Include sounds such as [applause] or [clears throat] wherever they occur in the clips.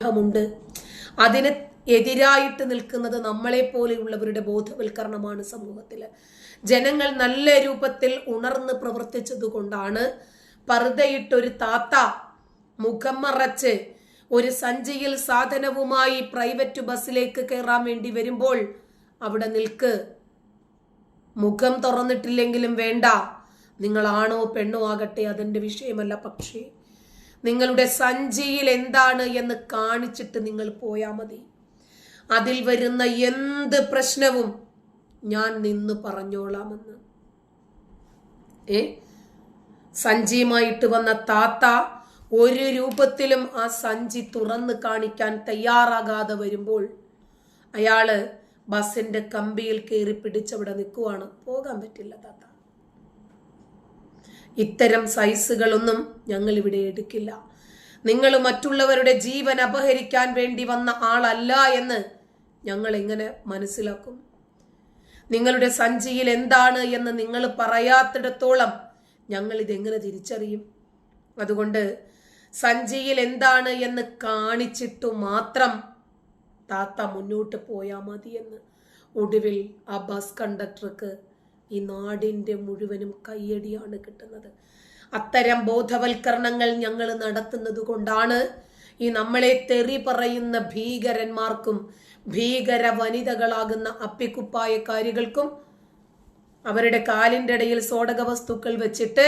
ഉണ്ട് അതിന് എതിരായിട്ട് നിൽക്കുന്നത് നമ്മളെ പോലെയുള്ളവരുടെ ബോധവൽക്കരണമാണ് സമൂഹത്തിൽ ജനങ്ങൾ നല്ല രൂപത്തിൽ ഉണർന്ന് പ്രവർത്തിച്ചത് കൊണ്ടാണ് പർദ്ദയിട്ടൊരു താത്ത മുഖം മറച്ച് ഒരു സഞ്ചിയിൽ സാധനവുമായി പ്രൈവറ്റ് ബസ്സിലേക്ക് കയറാൻ വേണ്ടി വരുമ്പോൾ അവിടെ നിൽക്ക്. മുഖം തുറന്നിട്ടില്ലെങ്കിലും വേണ്ട. നിങ്ങളാണോ പെണ്ണോ ആകട്ടെ അതിന്റെ വിഷയമല്ല പക്ഷേ. നിങ്ങളുടെ സഞ്ചിയിൽ എന്താണ് എന്ന് കാണിച്ചിട്ട് നിങ്ങൾ പോയാൽ മതി. അതിൽ വരുന്ന എന്ത് പ്രശ്നവും ഞാൻ നിന്ന് പറഞ്ഞോളാമെന്ന്. ഏ? സഞ്ചിയുമായിട്ട് വന്ന താത്ത ഒരു രൂപത്തിലും ആ സഞ്ചി തുറന്ന് കാണിക്കാൻ തയ്യാറാകാതെ വരുമ്പോൾ അയാൾ ബസിന്റെ കമ്പിയിൽ കയറി പിടിച്ചവിടെ നിൽക്കുവാണ്. പോകാൻ പറ്റില്ല താത്ത. ഇത്തരം സൈസുകളൊന്നും ഞങ്ങൾ ഇവിടെ എടുക്കില്ല. നിങ്ങൾ മറ്റുള്ളവരുടെ ജീവൻ അപഹരിക്കാൻ വേണ്ടി വന്ന ആളല്ല എന്ന് ഞങ്ങൾ എങ്ങനെ മനസ്സിലാക്കും? നിങ്ങളുടെ സഞ്ചിയിൽ എന്താണ് എന്ന് നിങ്ങൾ പറയാത്തിടത്തോളം ഞങ്ങൾ ഇതെങ്ങനെ തിരിച്ചറിയും? അതുകൊണ്ട് സഞ്ചിയിൽ എന്താണ് എന്ന് കാണിച്ചിട്ടു മാത്രം താത്ത മുന്നോട്ട് പോയാൽ മതിയെന്ന് ഒടുവിൽ ആ ബസ് കണ്ടക്ടർക്ക് ഈ നാടിന്റെ മുഴുവനും കയ്യടിയാണ് കിട്ടുന്നത്. അത്തരം ബോധവൽക്കരണങ്ങൾ ഞങ്ങൾ നടത്തുന്നത് കൊണ്ടാണ് ഈ നമ്മളെ തെറി പറയുന്ന ഭീകരന്മാർക്കും ഭീകര വനിതകളാകുന്ന അപ്പിക്കുപ്പായക്കാരികൾക്കും അവരുടെ കാലിന്റെ ഇടയിൽ സോടക വസ്തുക്കൾ വെച്ചിട്ട്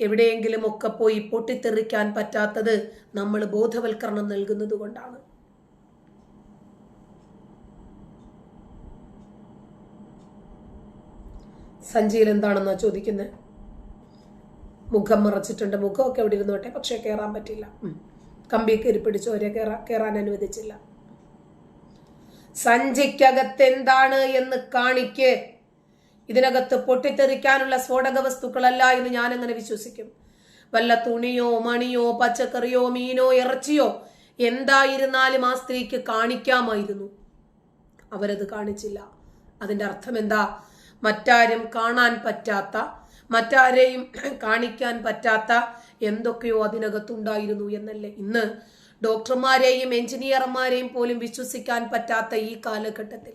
എവിടെയെങ്കിലും ഒക്കെ പോയി പൊട്ടിത്തെറിക്കാൻ പറ്റാത്തത് നമ്മൾ ബോധവൽക്കരണം നൽകുന്നത് കൊണ്ടാണ്. സഞ്ചിയിൽ എന്താണെന്നാ ചോദിക്കുന്നത് മുഖം മറച്ചിട്ടുണ്ട്. മുഖമൊക്കെ എവിടെ ഇരുന്നോട്ടെ പക്ഷേ കയറാൻ പറ്റില്ല. കമ്പി കയറി പിടിച്ചവരെ കയറാ കയറാൻ അനുവദിച്ചില്ല. സഞ്ചിക്കകത്ത് എന്താണ് എന്ന് കാണിക്ക്. ഇതിനകത്ത് പൊട്ടിത്തെറിക്കാനുള്ള സ്ഫോടക വസ്തുക്കളല്ല എന്ന് ഞാൻ അങ്ങനെ വിശ്വസിക്കും. വല്ല തുണിയോ മണിയോ പച്ചക്കറിയോ മീനോ ഇറച്ചിയോ എന്തായിരുന്നാലും ആ സ്ത്രീക്ക് കാണിക്കാമായിരുന്നു. അവരത് കാണിച്ചില്ല. അതിന്റെ അർത്ഥം എന്താ മറ്റാരും കാണാൻ പറ്റാത്ത മറ്റാരെയും [clears throat] കാണിക്കാൻ പറ്റാത്ത എന്തൊക്കെയോ അതിനകത്തുണ്ടായിരുന്നു എന്നല്ലേ? ഇന്ന് ഡോക്ടർമാരെയും എഞ്ചിനീയർമാരെയും പോലും വിശ്വസിക്കാൻ പറ്റാത്ത ഈ കാലഘട്ടത്തിൽ.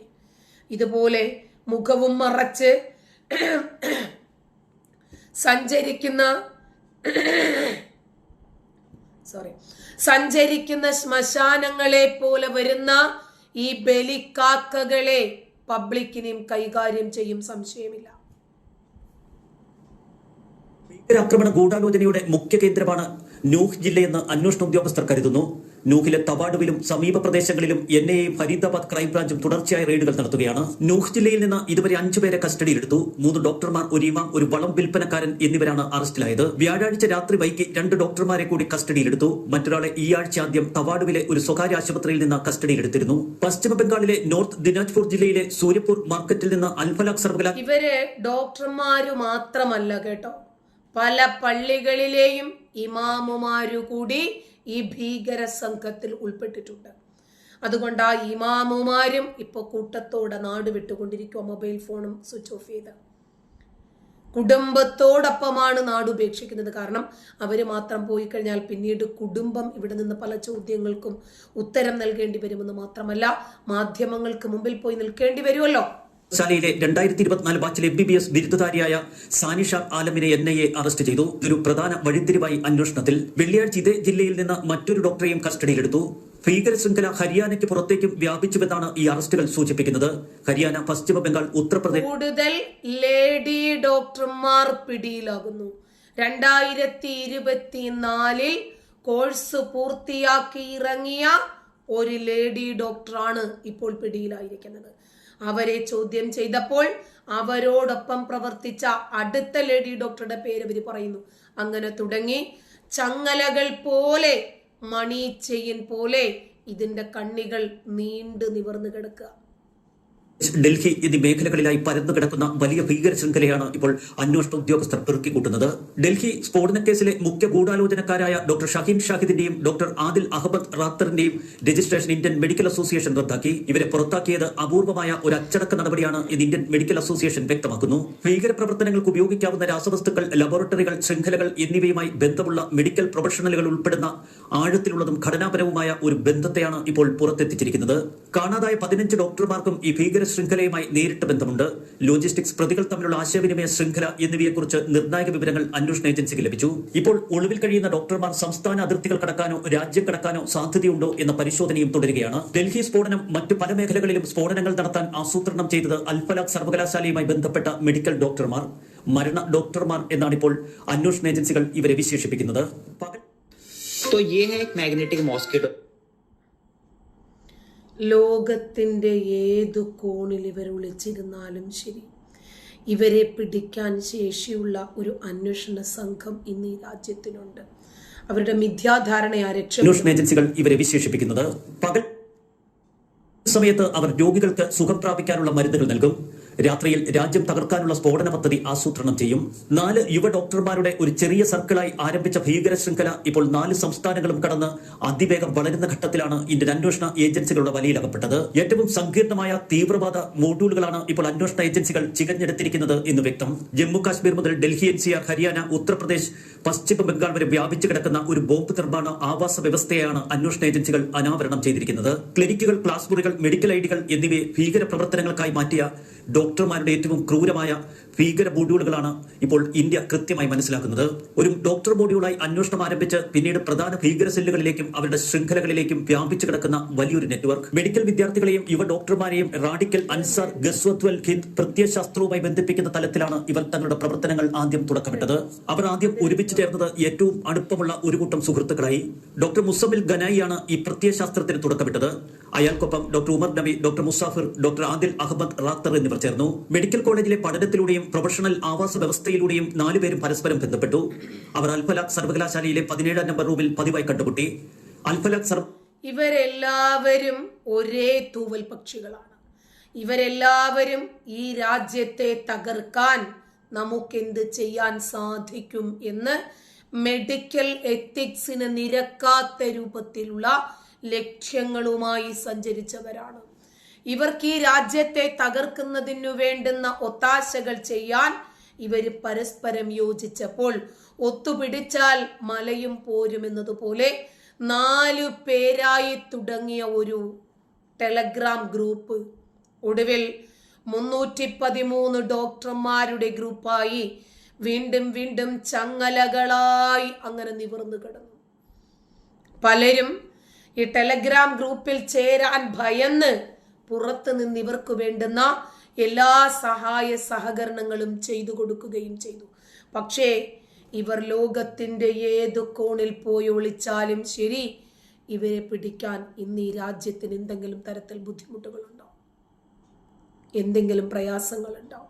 ഇതുപോലെ മുഖവും മറച്ച് [clears throat] സഞ്ചരിക്കുന്ന [clears throat] സോറി സഞ്ചരിക്കുന്ന ശ്മശാനങ്ങളെ പോലെ വരുന്ന ഈ ബലിക്കാക്കകളെ പബ്ലിക്കിനെയും കൈകാര്യം ചെയ്യും സംശയമില്ല. ഭീകരാക്രമണ ഗൂഢാലോചനയുടെ മുഖ്യ കേന്ദ്രമാണ് നൂഹ് ജില്ലയെന്ന് അന്വേഷണ ഉദ്യോഗസ്ഥർ കരുതുന്നു. നൂഹിലെ തവാടുവിലും സമീപ പ്രദേശങ്ങളിലും എൻ ഐയും ഫരീദാബാദ് ക്രൈംബ്രാഞ്ചും തുടർച്ചയായ റെയ്ഡുകൾ നടത്തുകയാണ്. ന്യൂഹ് ജില്ലയിൽ നിന്ന് ഇതുവരെ അഞ്ചുപേരെ കസ്റ്റഡിയിലെടുത്തു. മൂന്ന് ഡോക്ടർമാർ ഒരു ഇമാം ഒരു വളം വിൽപ്പനക്കാരൻ എന്നിവരാണ് അറസ്റ്റിലായത്. വ്യാഴാഴ്ച രാത്രി വൈകി രണ്ട് ഡോക്ടർമാരെ കൂടി കസ്റ്റഡിയിലെടുത്തു. മറ്റൊരാളെ ഈ ആഴ്ച ആദ്യം തവാടുവിലെ ഒരു സ്വകാര്യ ആശുപത്രിയിൽ നിന്ന് കസ്റ്റഡിയിലെടുത്തിരുന്നു. പശ്ചിമ ബംഗാളിലെ നോർത്ത് ദിനാജ്പൂർ ജില്ലയിലെ സൂര്യപൂർ മാർക്കറ്റിൽ നിന്ന് അൽഫലാഖ് സർവകലാ ഇവരെ ഡോക്ടർമാര് മാത്രമല്ല കേട്ടോ. പല പള്ളികളിലെയും ഇമാമുമാരു കൂടി ഈ ഭീകര സംഘത്തിൽ ഉൾപ്പെട്ടിട്ടുണ്ട്. അതുകൊണ്ട് ആ ഇമാമുമാരും ഇപ്പൊ കൂട്ടത്തോടെ നാട് വിട്ടുകൊണ്ടിരിക്കുക മൊബൈൽ ഫോണും സ്വിച്ച് ഓഫ് ചെയ്ത്. കുടുംബത്തോടൊപ്പമാണ് നാട് ഉപേക്ഷിക്കുന്നത്. കാരണം അവർ മാത്രം പോയി കഴിഞ്ഞാൽ പിന്നീട് കുടുംബം ഇവിടെ നിന്ന് പല ചോദ്യങ്ങൾക്കും ഉത്തരം നൽകേണ്ടി വരുമെന്ന് മാത്രമല്ല മാധ്യമങ്ങൾക്ക് മുമ്പിൽ പോയി നിൽക്കേണ്ടി വരുമല്ലോ ശാലയിലെ രണ്ടായിരത്തി ഇരുപത്തിനാല് ബാച്ചിലെ എം ബി ബി എസ് ബിരുദധാരിയായ സാനിഷ ആലമിനെ എൻ ഐ എ അറസ്റ്റ് ചെയ്തു. ഒരു പ്രധാന വഴിത്തിരിവായി അന്വേഷണത്തിൽ വെള്ളിയാഴ്ച ഇതേ ജില്ലയിൽ നിന്ന് മറ്റൊരു ഡോക്ടറെയും കസ്റ്റഡിയിലെടുത്തു. ഭീകര ശൃംഖല ഹരിയാനയ്ക്ക് പുറത്തേക്കും വ്യാപിച്ചുവെന്നാണ് ഈ അറസ്റ്റുകൾ സൂചിപ്പിക്കുന്നത്. ഹരിയാന പശ്ചിമ ബംഗാൾ ഉത്തർപ്രദേശ് കൂടുതൽ ലേഡി ഡോക്ടർമാർ പിടിയിലാകുന്നു. രണ്ടായിരത്തി ഇരുപത്തിനാലിൽ കോഴ്സ് പൂർത്തിയാക്കി ഇറങ്ങിയ ഒരു ലേഡി ഡോക്ടറാണ് ഇപ്പോൾ പിടിയിലായിരിക്കുന്നത്. അവരെ ചോദ്യം ചെയ്തപ്പോൾ അവരോടൊപ്പം പ്രവർത്തിച്ച അടുത്ത ലേഡി ഡോക്ടറുടെ പേര് ഇവർ പറയുന്നു. അങ്ങനെ തുടങ്ങി ചങ്ങലകൾ പോലെ മണി ചെയിൻ പോലെ ഇതിന്റെ കണ്ണികൾ നീണ്ടു നിവർന്നു കിടക്കുക. ഡൽഹി എന്നീ മേഖലകളിലായി പരന്നു കിടക്കുന്ന വലിയ ഭീകര ശൃംഖലയാണ് ഇപ്പോൾ അന്വേഷണ ഉദ്യോഗസ്ഥർ പെറുക്കിക്കൂട്ടുന്നത്. ഡൽഹി സ്ഫോടന കേസിലെ മുഖ്യ ഗൂഢാലോചനക്കാരായ ഡോക്ടർ ഷഹീൻ ഷാഹിദിന്റെയും ഡോക്ടർ ആദിൽ അഹമ്മദ് റാത്തറിന്റെയും രജിസ്ട്രേഷൻ ഇന്ത്യൻ മെഡിക്കൽ അസോസിയേഷൻ റദ്ദാക്കി. ഇവരെ പുറത്താക്കിയത് അപൂർവമായ ഒരു അച്ചടക്ക നടപടിയാണ് എന്ന് ഇന്ത്യൻ മെഡിക്കൽ അസോസിയേഷൻ വ്യക്തമാക്കുന്നു. ഭീകര പ്രവർത്തനങ്ങൾക്ക് ഉപയോഗിക്കാവുന്ന രാസവസ്തുക്കൾ ലബോറട്ടറികൾ ശൃംഖലകൾ എന്നിവയുമായി ബന്ധമുള്ള മെഡിക്കൽ പ്രൊഫഷണലുകൾ ഉൾപ്പെടുന്ന ആഴത്തിലുള്ളതും ഘടനാപരവുമായ ഒരു ബന്ധത്തെയാണ് ഇപ്പോൾ പുറത്തെത്തിച്ചിരിക്കുന്നത്. കാണാതായ പതിനഞ്ച് ഡോക്ടർമാർക്കും ഈ ഭീകര ശൃംഖലയുമായി നേരിട്ട് ബന്ധമുണ്ട് ലോജിസ്റ്റിക്സ് പ്രതികൾ തമ്മിലുള്ള ആശയവിനിമയ ശൃംഖല എന്നിവയെക്കുറിച്ച് നിർണായക വിവരങ്ങൾ അന്വേഷണ ഏജൻസിക്ക് ലഭിച്ചു ഇപ്പോൾ ഒളിവിൽ കഴിയുന്ന ഡോക്ടർമാർ സംസ്ഥാന അതിർത്തികൾ കടക്കാനോ രാജ്യം കടക്കാനോ സാധ്യതയുണ്ടോ എന്ന പരിശോധനയും തുടരുകയാണ് ഡൽഹി സ്ഫോടനം മറ്റു പല മേഖലകളിലും സ്ഫോടനങ്ങൾ നടത്താൻ ആസൂത്രണം ചെയ്തത് അൽഫലാഖ് സർവകലാശാലയുമായി ബന്ധപ്പെട്ട മെഡിക്കൽ ഡോക്ടർമാർ മരണ ഡോക്ടർമാർ എന്നാണ് ഇപ്പോൾ അന്വേഷണ ഏജൻസികൾ ഇവരെ വിശേഷിപ്പിക്കുന്നത് പകൽ तो ये है एक मैग्नेटिक मॉस्किटो ലോകത്തിന്റെ ഏതു കോണിൽ ഇവർ ഒളിച്ചിരുന്നാലും ശരി. ഇവരെ പിടിക്കാൻ ശേഷിയുള്ള ഒരു അന്വേഷണ സംഘം ഇന്ന് ഈ രാജ്യത്തിനുണ്ട്. അവരുടെ മിഥ്യാധാരണയെ രക്ഷ അന്വേഷണ ഏജൻസികൾ ഇവരെ വിശേഷിപ്പിക്കുന്നത് പകൽ സമയത്ത് അവർ രോഗികൾക്ക് സുഖം പ്രാപിക്കാനുള്ള മരുന്നുകൾ നൽകും. രാത്രിയിൽ രാജ്യം തകർക്കാനുള്ള സ്ഫോടന പദ്ധതി ആസൂത്രണം ചെയ്യും. നാല് യുവ ഡോക്ടർമാരുടെ ഒരു ചെറിയ സർക്കിളായി ആരംഭിച്ച ഭീകര ശൃംഖല ഇപ്പോൾ നാല് സംസ്ഥാനങ്ങളും കടന്ന് അതിവേഗം വളരുന്ന ഘട്ടത്തിലാണ് ഇന്ത്യൻ അന്വേഷണ ഏജൻസികളുടെ വലയിലകപ്പെട്ടത്. ഏറ്റവും സങ്കീർണമായ തീവ്രവാദ മോഡ്യൂളുകളാണ് ഇപ്പോൾ അന്വേഷണ ഏജൻസികൾ ചികഞ്ഞെടുത്തിരിക്കുന്നത് എന്ന് വ്യക്തം. ജമ്മു കാശ്മീർ മുതൽ ഡൽഹി എൻസിആർ ഹരിയാന ഉത്തർപ്രദേശ് പശ്ചിമ ബംഗാൾ വരെ വ്യാപിച്ചു കിടക്കുന്ന ഒരു ബോംബ് നിർമ്മാണ ആവാസ വ്യവസ്ഥയാണ് അന്വേഷണ ഏജൻസികൾ അനാവരണം ചെയ്തിരിക്കുന്നത്. ക്ലിനിക്കുകൾ ക്ലാസ് മുറികൾ മെഡിക്കൽ ഐഡികൾ എന്നിവയെ ഭീകര പ്രവർത്തനങ്ങൾക്കായി മാറ്റിയ ഡോക്ടർമാരുടെ ഏറ്റവും ക്രൂരമായ ഭീകര മൊഡ്യൂളുകളാണ് ഇപ്പോൾ ഇന്ത്യ കൃത്യമായി മനസ്സിലാക്കുന്നത്. ഒരു ഡോക്ടർ മൊഡ്യൂളായി അന്വേഷണം ആരംഭിച്ച് പിന്നീട് പ്രധാന ഭീകര സെല്ലുകളിലേക്കും അവരുടെ ശൃംഖലകളിലേക്കും വ്യാപിച്ചു കിടക്കുന്ന വലിയൊരു നെറ്റ്വർക്ക്. മെഡിക്കൽ വിദ്യാർത്ഥികളെയും യുവ ഡോക്ടർമാരെയും റാഡിക്കൽ അൻസാർ ഗസ്വത്വൽ ഹിന്ദ് പ്രത്യയശാസ്ത്രവുമായി ബന്ധിപ്പിക്കുന്ന തലത്തിലാണ് ഇവർ തങ്ങളുടെ പ്രവർത്തനങ്ങൾ ആദ്യം തുടക്കമിട്ടത്. അവർ ആദ്യം ഒരുമിച്ച് ചേർന്നത് ഏറ്റവും അടുപ്പമുള്ള ഒരു കൂട്ടം സുഹൃത്തുക്കളായി. ഡോക്ടർ മുസമിൽ ഗനായിയാണ് ഈ പ്രത്യയശാസ്ത്രത്തിന് തുടക്കമിട്ടത്. അയാൾക്കൊപ്പം doctor Umar Nabi doctor Muzaffar doctor Adil Ahmed Rather എന്നിവർ ചേർന്നു. മെഡിക്കൽ കോളേജിലെ പഠനത്തിലൂടെയും പ്രൊഫഷണൽ ആവാസ വ്യവസ്ഥയിലൂടെയും നാലുപേരും പരസ്പരം ബന്ധപ്പെട്ടു. അവർ അൽഫലാഖ് സർവകലാശാലയിലെ പതിനേഴാം നമ്പർ റൂമിൽ പതിവായി കണ്ടുമുട്ടി. അൽഫലാഖ് സർവ ഇവരെല്ലാവരും ഒരേ തൂവൽ പക്ഷികളാണ്. ഇവരെല്ലാവരും ഈ രാജ്യത്തെ തകർക്കാൻ നമുക്കെന്ത് ചെയ്യാൻ സാധിക്കും എന്ന് മെഡിക്കൽ എത്തിക്സിന് നിരക്കാത്ത രൂപത്തിലുള്ള ലക്ഷ്യങ്ങളുമായി സഞ്ചരിച്ചവരാണ്. ഇവർക്ക് ഈ രാജ്യത്തെ തകർക്കുന്നതിനു വേണ്ടുന്ന ഒത്താശകൾ ചെയ്യാൻ ഇവർ പരസ്പരം യോജിച്ചപ്പോൾ ഒത്തുപിടിച്ചാൽ മലയും പോരും എന്നതുപോലെ നാലു പേരായി തുടങ്ങിയ ഒരു ടെലഗ്രാം ഗ്രൂപ്പ്. ഒടുവിൽ മുന്നൂറ്റി പതിമൂന്ന് ഡോക്ടർമാരുടെ ഗ്രൂപ്പായി വീണ്ടും വീണ്ടും ചങ്ങലകളായി അങ്ങനെ നിവർന്നു കിടന്നു. പലരും ഈ ടെലഗ്രാം ഗ്രൂപ്പിൽ ചേരാൻ ഭയന്ന് പുറത്തു നിന്ന് ഇവർക്ക് വേണ്ടുന്ന എല്ലാ സഹായ സഹകരണങ്ങളും ചെയ്തു കൊടുക്കുകയും ചെയ്തു. പക്ഷേ ഇവർ ലോകത്തിന്റെ ഏത് കോണിൽ പോയി ഒളിച്ചാലും ശരി ഇവരെ പിടിക്കാൻ ഇന്ന് ഈ രാജ്യത്തിന് എന്തെങ്കിലും തരത്തിൽ ബുദ്ധിമുട്ടുകളുണ്ടോ? എന്തെങ്കിലും പ്രയാസങ്ങളുണ്ടോ?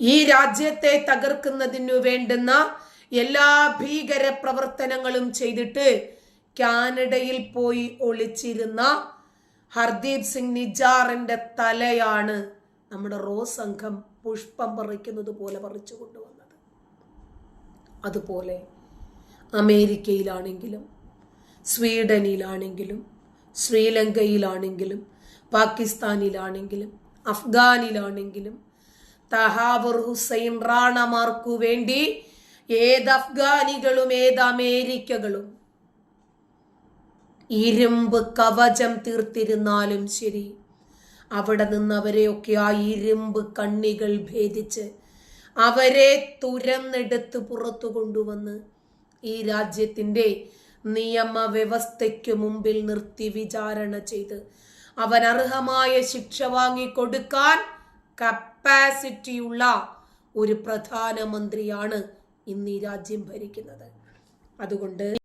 ഈ രാജ്യത്തെ തകർക്കുന്നതിനു വേണ്ടുന്ന എല്ലാ ഭീകര പ്രവർത്തനങ്ങളും ചെയ്തിട്ട് കാനഡയിൽ പോയി ഒളിച്ചിരുന്ന ഹർദീപ് സിംഗ് നിജാറിന്റെ തലയാണ് നമ്മുടെ റോ സംഘം പുഷ്പം പറിക്കുന്നത് പോലെ പറിച്ചു കൊണ്ടുവന്നത്. അതുപോലെ അമേരിക്കയിലാണെങ്കിലും സ്വീഡനിലാണെങ്കിലും ശ്രീലങ്കയിലാണെങ്കിലും പാകിസ്ഥാനിലാണെങ്കിലും അഫ്ഗാനിലാണെങ്കിലും തഹാവർ ഹുസൈൻ റാണമാർക്കു വേണ്ടി ഏത് അഫ്ഗാനികളും ഏത് അമേരിക്കകളും ഇരുമ്പ് കവചം തീർത്തിരുന്നാലും ശരി. അവിടെ നിന്ന് അവരെയൊക്കെ ആ ഇരുമ്പ് കണ്ണികൾ ഭേദിച്ച് അവരെ തുരന്നെടുത്ത് പുറത്തു കൊണ്ടുവന്ന് ഈ രാജ്യത്തിന്റെ നിയമവ്യവസ്ഥയ്ക്ക് മുമ്പിൽ നിർത്തി വിചാരണ ചെയ്ത് അവൻ അർഹമായ ശിക്ഷ വാങ്ങിക്കൊടുക്കാൻ കപ്പാസിറ്റിയുള്ള ഒരു പ്രധാനമന്ത്രിയാണ് ഇന്ന് ഈ രാജ്യം ഭരിക്കുന്നത്. അതുകൊണ്ട്